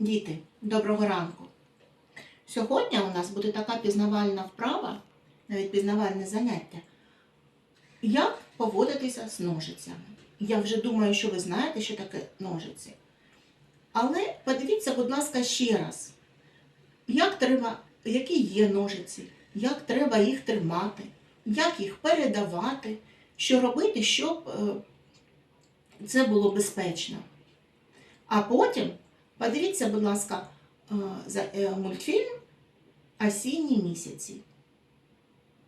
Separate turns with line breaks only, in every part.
Діти, доброго ранку! Сьогодні у нас буде така пізнавальна вправа, навіть пізнавальне заняття. Як поводитися з ножицями? Я вже думаю, що ви знаєте, що таке ножиці. Але подивіться, будь ласка, ще раз, як треба, які є ножиці, як треба їх тримати, як їх передавати, що робити, щоб е, це було безпечно. А потім подивіться, будь ласка, е, е, мультфільм Осінні місяці.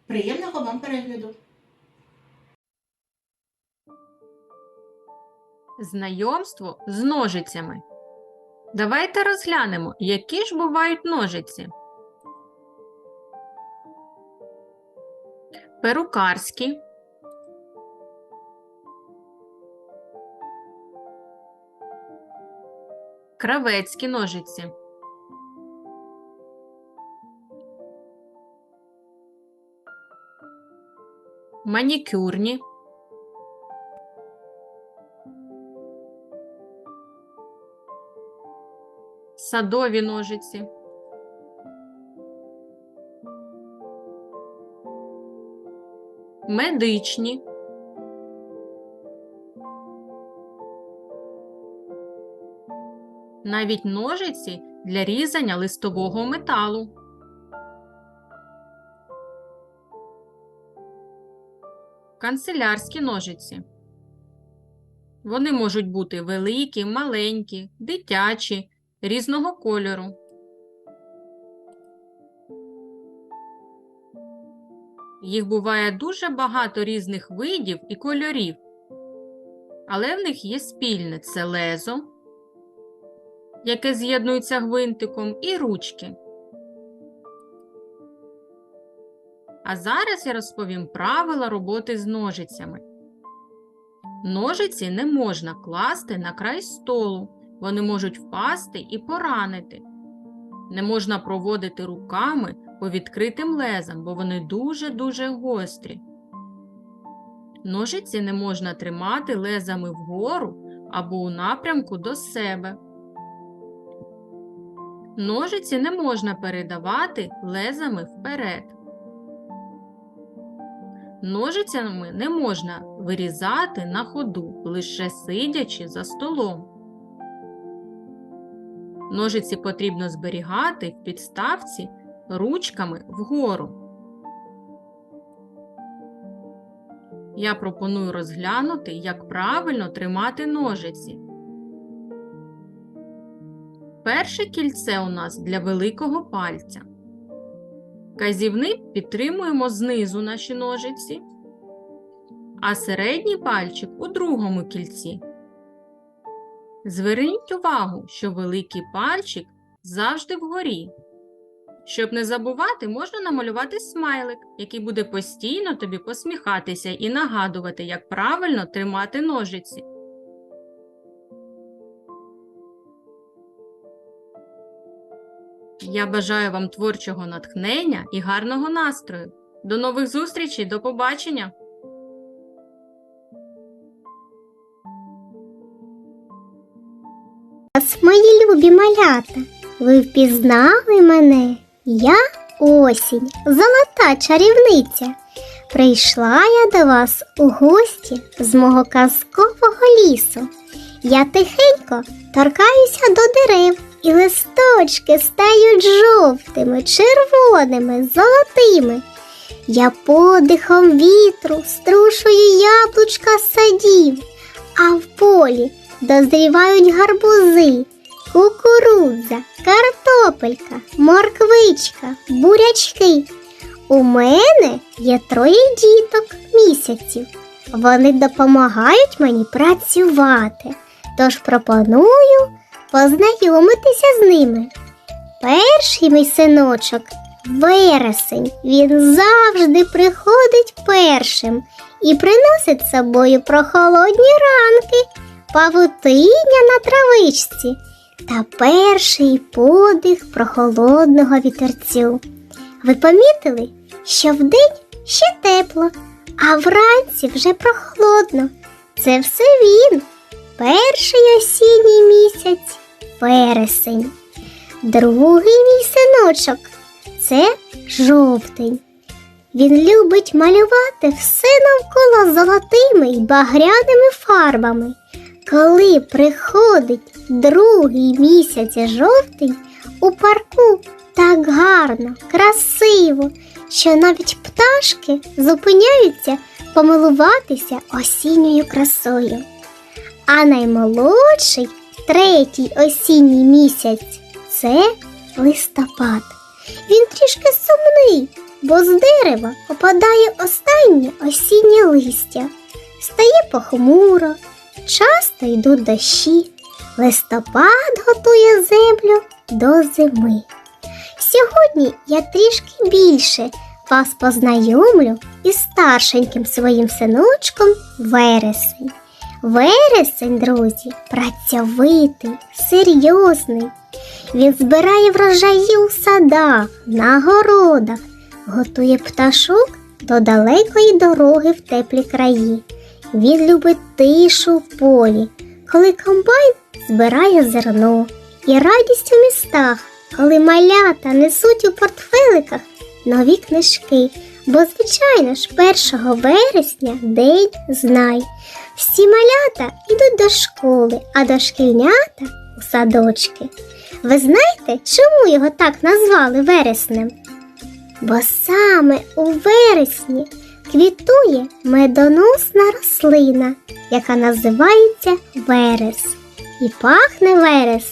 Приємного вам перегляду!
Знайомство з ножицями. Давайте розглянемо, які ж бувають ножиці. Перукарські, кравецькі ножиці, манікюрні, садові ножиці, медичні, навіть ножиці для різання листового металу. Канцелярські ножиці. Вони можуть бути великі, маленькі, дитячі, різного кольору. Їх буває дуже багато різних видів і кольорів, але в них є спільне це лезо, яке з'єднується гвинтиком, і ручки. А зараз я розповім правила роботи з ножицями. Ножиці не можна класти на край столу, вони можуть впасти і поранити. Не можна проводити руками по відкритим лезам, бо вони дуже-дуже гострі. Ножиці не можна тримати лезами вгору або у напрямку до себе. Ножиці не можна передавати лезами вперед. Ножицями не можна вирізати на ходу, лише сидячи за столом. Ножиці потрібно зберігати в підставці ручками вгору. Я пропоную розглянути, як правильно тримати ножиці. Перше кільце у нас для великого пальця. Казівник підтримуємо знизу наші ножиці, а середній пальчик у другому кільці. Зверніть увагу, що великий пальчик завжди вгорі. Щоб не забувати, можна намалювати смайлик, який буде постійно тобі посміхатися і нагадувати, як правильно тримати ножиці. Я бажаю вам творчого натхнення і гарного настрою. До нових зустрічей, до побачення!
Мої любі малята, ви впізнали мене? Я осінь, золота чарівниця. Прийшла я до вас у гості з мого казкового лісу. Я тихенько торкаюся до дерев, і листочки стають жовтими, червоними, золотими. Я подихом вітру струшую яблучка садів, а в полі дозрівають гарбузи, кукурудза, картопелька, морквичка, бурячки. У мене є троє діток місяців. Вони допомагають мені працювати. Тож пропоную познайомитися з ними. Перший мій синочок вересень. Він завжди приходить першим і приносить з собою прохолодні ранки павутиння на травичці та перший подих прохолодного вітерцю. Ви помітили, що вдень ще тепло, а вранці вже прохолодно. Це все він, перший осінній місяць, вересень. Другий мій синочок це жовтень. Він любить малювати все навколо золотими й багряними фарбами. Коли приходить другий місяць жовтень, у парку так гарно, красиво, що навіть пташки зупиняються помилуватися осінньою красою. А наймолодший, третій осінній місяць це листопад. Він трішки сумний, бо з дерева опадає останнє осіннє листя, стає похмуро, часто йдуть дощі. Листопад готує землю до зими. Сьогодні я трішки більше вас познайомлю із старшеньким своїм синочком Вересень. Вересень, друзі, працьовитий, серйозний. Він збирає врожаї у садах, на городах, готує пташок до далекої дороги в теплі краї. Він любить тишу в полі, коли комбайн збирає зерно, і радість у містах, коли малята несуть у портфеликах нові книжки. Бо, звичайно ж, 1 вересня день знай. Всі малята йдуть до школи, а дошкільнята у садочки. Ви знаєте, чому його так назвали вереснем? Бо саме у вересні квітує медоносна рослина, яка називається верес. І пахне верес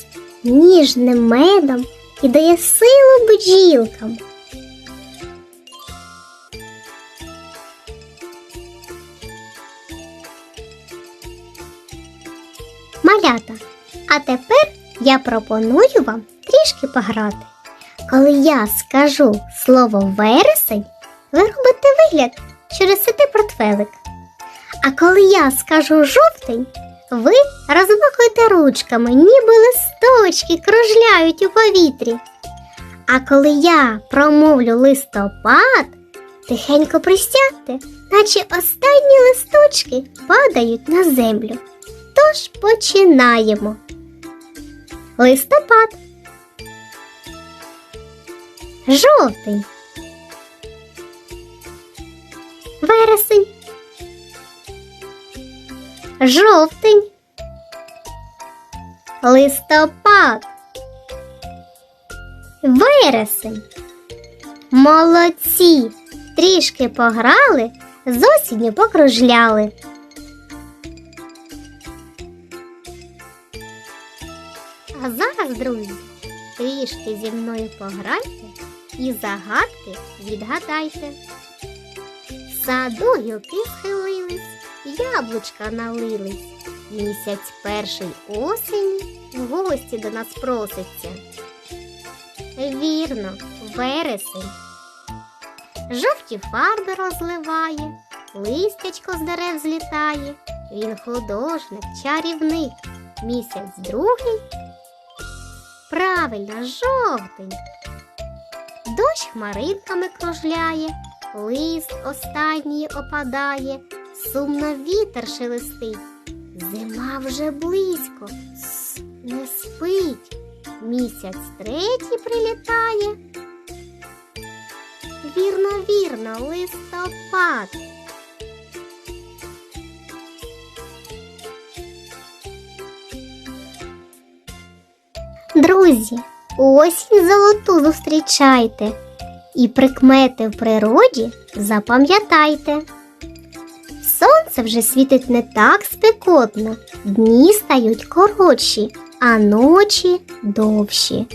ніжним медом і дає силу бджілкам. А тепер я пропоную вам трішки пограти. Коли я скажу слово вересень, ви робите вигляд, що несете портфелик. А коли я скажу жовтень, ви розмахуєте ручками, ніби листочки кружляють у повітрі. А коли я промовлю листопад, тихенько пристягте, наче останні листочки падають на землю. Тож починаємо. Листопад. Жовтень. Вересень. Жовтень. Листопад. Вересень. Молодці. Трішки пограли, з осінню покружляли. Трішки зі мною пограйте і загадки відгадайте. Саду гілки схилились, яблучка налились. Місяць перший осені в гості до нас проситься. Вірно, вересень. Жовті фарби розливає, листячко з дерев злітає. Він художник, чарівник. Місяць другий Правильно, жовтень. Дощ хмаринками кружляє, лист останній опадає, сумно вітер шелестить. Зима вже близько, не спить. Місяць третій прилітає. Вірно, вірно, листопад. Друзі, осінь золоту зустрічайте і прикмети в природі запам'ятайте. Сонце вже світить не так спекотно, дні стають коротші, а ночі довші.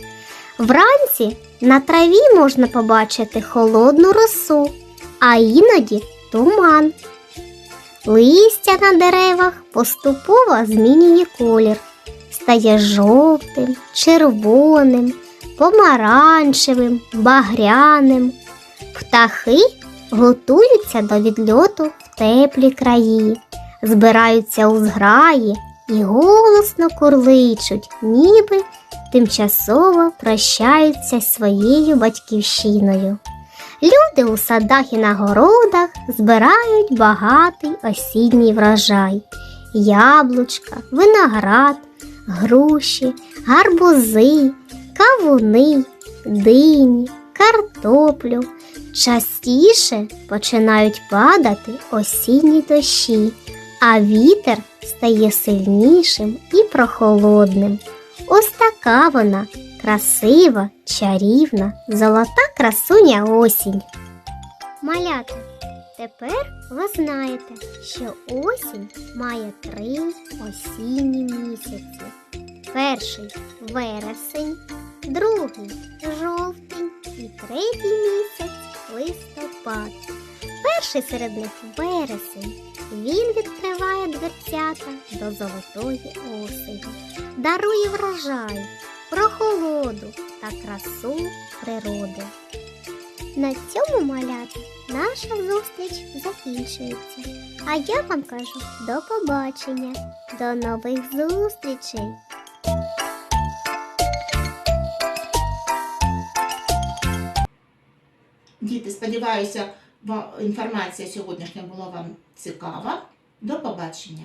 Вранці на траві можна побачити холодну росу, а іноді туман. Листя на деревах поступово змінює колір стає жовтим, червоним, помаранчевим, багряним. Птахи готуються до відльоту в теплі краї, збираються у зграї і голосно курличуть, ніби тимчасово прощаються з своєю батьківщиною. Люди у садах і на городах збирають багатий осінній врожай, яблучка, виноград, груші, гарбузи, кавуни, дині, картоплю. Частіше починають падати осінні дощі, а вітер стає сильнішим і прохолодним. Ось така вона красива, чарівна, золота красуня осінь. Малята, тепер ви знаєте, що осінь має три осінні місяці. Перший вересень, другий жовтень і третій місяць листопад. Перший серед них вересень. Він відкриває дверцята до золотої осені, дарує врожай, прохолоду та красу природи. На цьому малята наша зустріч закінчується. А я вам кажу до побачення, до нових зустрічей!
Діти, сподіваюся, інформація сьогоднішня була вам цікава. До побачення!